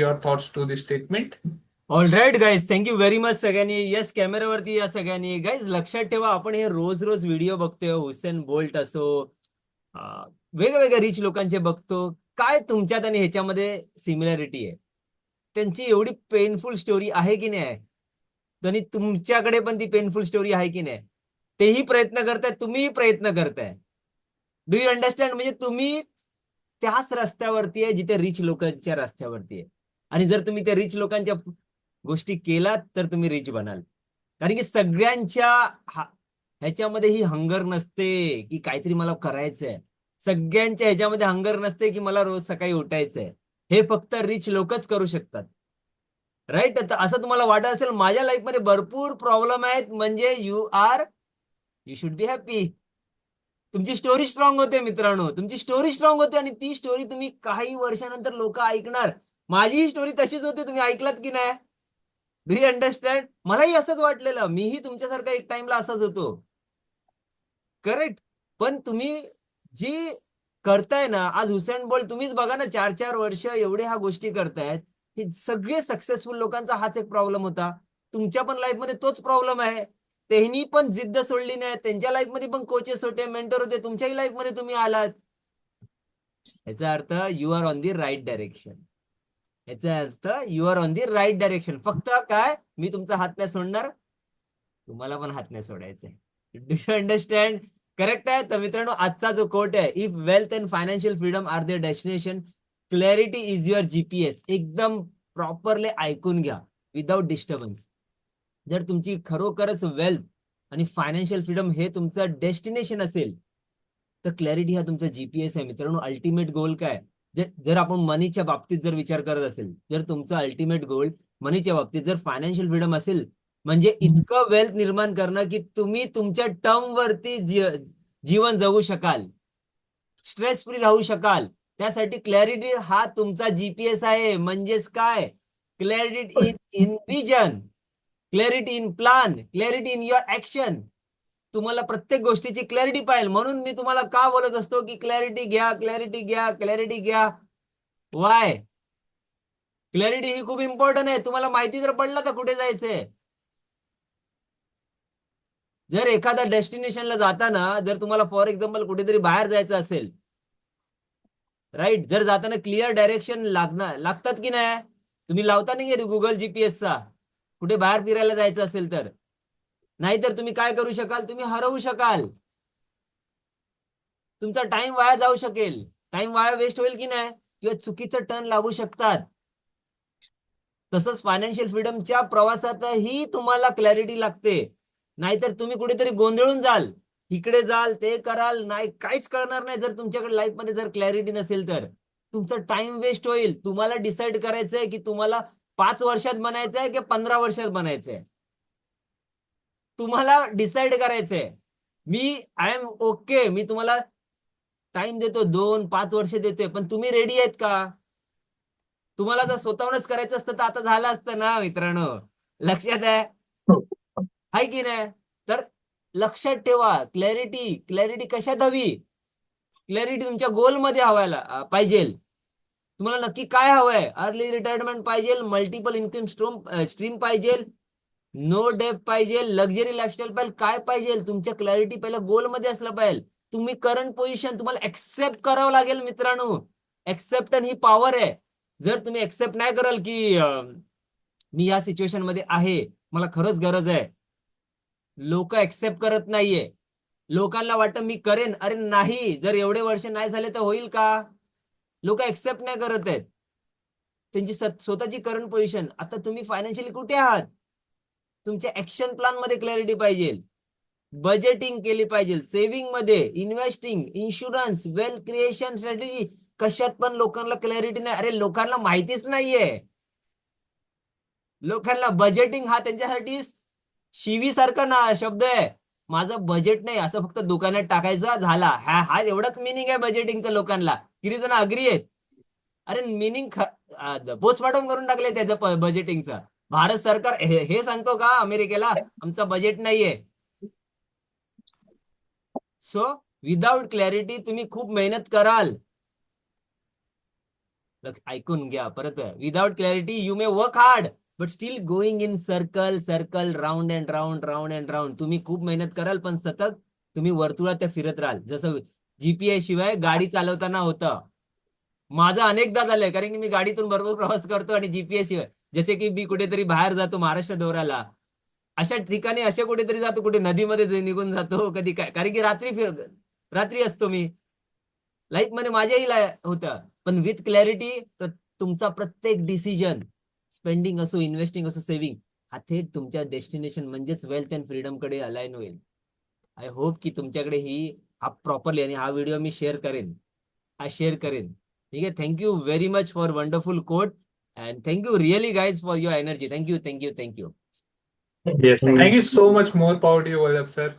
your thoughts to this statement. All right guys thank you very much सगळ्यांनी. Yes कॅमेरावरती या सगळ्यांनी. Guys लक्षात ठेवा आपण हे रोज रोज व्हिडिओ बघतोय. हुसेन बोल्ट असो वेगवेगळ्या रिच लोकांचे बघतो. काय तुमच्यात आणि ह्याच्यामध्ये सिमिलॅरिटी आहे? त्यांची एवढी पेनफुल स्टोरी आहे की नाही? आणि तुमच्याकडे पण ती पेनफुल स्टोरी आहे की नाही? तेही प्रयत्न करताय तुम्हीही प्रयत्न करताय. डू यू अंडरस्टँड म्हणजे तुम्ही त्याच रस्त्यावरती आहे जिथे रिच लोकांच्या रस्त्यावरती आहे. आणि जर तुम्ही त्या रिच लोकांच्या गोष्टी केलात तर तुम्ही रिच बनाल. कारण की सगळ्यांच्या ह्याच्यामध्ये ही हंगर नसते की काहीतरी मला करायचंय. सगळ्यांच्या ह्याच्यामध्ये हंगर नसते की मला रोज सकाळी उठायचंय. हे फक्त रिच लोकच करू शकतात. Right right? असं तुम्हाला वाटत असेल माझ्या लाईफमध्ये भरपूर प्रॉब्लेम आहेत म्हणजे you are you should be happy तुमची स्टोरी स्ट्रॉंग होते मित्रांनो. तुमची स्टोरी स्ट्रॉंग होते आणि ती स्टोरी तुम्ही काही वर्षानंतर लोक ऐकणार. माझी ही स्टोरी तशीच होती तुम्ही ऐकलात की नाही? डू यू अंडरस्टँड मलाही असंच वाटलेलं. मीही तुमच्यासारखा एक टाइमला असाच होतो. करेक्ट पण तुम्ही जी करताय ना आज हुसेन बोल तुम्हीच बघा ना चार चार वर्ष एवढे ह्या गोष्टी करतायत हे सगळे सक्सेसफुल लोकांचा हाच एक प्रॉब्लेम होता. तुमच्या पण लाईफमध्ये तोच प्रॉब्लेम आहे. त्यांनी पण जिद्द सोडली नाही त्यांच्या लाईफमध्ये पण कोचेस होते मेंटर होते तुमच्याही लाईफमध्ये तुम्ही आलात. याचा अर्थ you are on the right direction याचा अर्थ you are on the right direction फक्त काय? मी तुमचा हात नाही सोडणार. तुम्हाला पण हात नाही सोडायचंय डू यू अंडरस्टँड करेक्ट आहे? तर मित्रांनो आजचा जो कोट आहे if wealth and financial freedom are there destination clarity is your GPS एकदम प्रॉपरली ऐकून घ्या विदाउट डिस्टर्बन्स जर तुमची खरोखरच वेल्थ आणि फायनान्शियल फ्रीडम हे तुमचं डेस्टिनेशन असेल तर क्लॅरिटी हा तुमचा जीपीएस आहे. मित्रांनो अल्टिमेट गोल काय? जर आपण मनीच्या बाबतीत जर विचार करत असेल जर तुमचा अल्टिमेट गोल मनीच्या बाबतीत जर फायनान्शियल फ्रीडम असेल म्हणजे इतकं वेल्थ निर्माण करणं की तुम्ही तुमच्या टर्म वरती जीवन जगू शकाल स्ट्रेस फ्री राहू शकाल. त्यासाठी क्लॅरिटी हा तुमचा जीपीएस आहे. म्हणजेच काय? Clarity in in vision clarity in plan clarity in your action तुम्हाला प्रत्येक गोष्टीची क्लॅरिटी पाहिजे. म्हणून मी तुम्हाला का बोलत असतो की क्लॅरिटी घ्या क्लॅरिटी घ्या क्लॅरिटी घ्या. वाय क्लॅरिटी ही खूप इम्पॉर्टंट आहे. तुम्हाला माहिती जर पडलं तर कुठे जायचंय? जर एखाद्या डेस्टिनेशनला जाताना जर तुम्हाला फॉर एक्झाम्पल कुठेतरी बाहेर जायचं असेल राईट जर जाताना क्लिअर डायरेक्शन लागणार लागतात की नाही? तुम्ही लावता नाही गुगल जीपीएसचा कुठे बाहेर फिरायला जायचं असेल तर. नाहीतर तुम्ही काय करू शकाल? तुम्ही हरवू शकाल. तुमचा टाइम वाया जाऊ शकेल. टाइम वाया वेस्ट होईल की नाही? किंवा चुकीचं टर्न लागू शकतात. तसंच फायनान्शियल फ्रीडमच्या प्रवासातही तुम्हाला क्लॅरिटी लागते. नाहीतर तुम्ही कुठेतरी गोंधळून जाल. इकडे जाल ते कराल नाही काहीच कळणार नाही जर तुमच्याकडे लाईफमध्ये जर क्लॅरिटी नसेल तर. तुमचा टाइम वेस्ट होईल. तुम्हाला डिसाईड करायचंय की तुम्हाला पाच वर्षात बनायचंय की पंधरा वर्षात बनायचंय? तुम्हाला डिसाईड करायचंय. मी आय एम ओके मी तुम्हाला टाइम देतो दोन पाच वर्ष देतोय. पण तुम्ही रेडी आहेत का? तुम्हाला जर स्वतःहूनच करायचं असतं तर आता झालं असतं ना मित्रांनो? लक्षात आहे? हाय की नाही? तर लक्षात ठेवा. क्लॅरिटी क्लॅरिटी कशात हवी? क्लॅरिटी तुमच्या गोलमध्ये हवायला पाहिजे तुम्हाला नक्की काय हवंय? अर्ली रिटायरमेंट पाहिजे मल्टिपल इन्कम स्ट्रोम स्ट्रीम पाहिजे नो डेप पाहिजे लक्झरी लाईफस्टाईल पाहिजे. काय पाहिजे? तुमच्या क्लॅरिटी पहिला गोलमध्ये असलं पाहिजे. तुम्ही करंट पोझिशन तुम्हाला एक्सेप्ट करावं लागेल मित्रांनो. एक्सेप्ट ही पॉवर आहे. जर तुम्ही एक्सेप्ट नाही कराल की मी या सिच्युएशनमध्ये आहे मला खरंच गरज आहे. लोक एक्सेप्ट करत नाहीये. लोकांना वाटतं मी करेन. अरे नाही जर एवढे वर्ष नाही झाले तर होईल का? लोक एक्सेप्ट नाही करत आहेत. त्यांची स्वतःची करंट पोझिशन आता तुम्ही फायनान्शियली कुठे आहात? तुमच्या ऍक्शन प्लॅनमध्ये क्लॅरिटी पाहिजे. बजेटिंग केली पाहिजे. सेव्हिंगमध्ये investing insurance wealth creation strategy कशात पण लोकांना क्लॅरिटी नाही. अरे लोकांना माहितीच नाहीये. लोकांना बजेटिंग हा त्यांच्यासाठी शिवी सारखा ना शब्द आहे. माझं बजेट नाही असं फक्त दुकानात टाकायचं झाला. हा हा एवढाच मिनिंग आहे बजेटिंगचं लोकांना. किती जण अग्री आहेत? अरे मिनिंग पोस्टमॉर्टम करून टाकले त्याचं बजेटिंगचं भारत सरकार हे सांगतो का अमेरिकेला? आमचं बजेट नाहीये. सो विदाउट क्लॅरिटी तुम्ही खूप मेहनत कराल. ऐकून घ्या परत. Without clarity you may work hard but still going in circle circle round and round round and round तुम्ही खूप मेहनत कराल पण सतत तुम्ही वर्तुळात त्या फिरत राहाल. जसं जीपीआय शिवाय गाडी चालवताना होतं. माझं अनेकदा झालंय कारण की मी गाडीतून भरपूर प्रवास करतो आणि जीपीएस शिवाय. जसे की मी कुठेतरी बाहेर जातो महाराष्ट्र दौऱ्याला. अशा ठिकाणी अशा कुठेतरी जातो कुठे नदीमध्ये निघून जातो कधी काय कारण की रात्री फिर रात्री असतो मी. लाईफमध्ये माझ्याही ला- होतं. पण विथ क्लॅरिटी तुमचा प्रत्येक डिसिजन स्पेंडिंग असो इन्व्हेस्टिंग असो सेव्हिंग हा थेट तुमच्या डेस्टिनेशन म्हणजेच वेल्थ अँड फ्रीडमकडे अलाईन होईल. आय होप की तुमच्याकडे ही हा प्रॉपरली आणि हा व्हिडिओ मी शेअर करेन. हा शेअर करेन. ठीक आहे? Thank you very much for wonderful quote And thank you really guys for your energy. Thank you, thank you, thank you. Yes, thank you so much. More power to you, Vallabh, sir.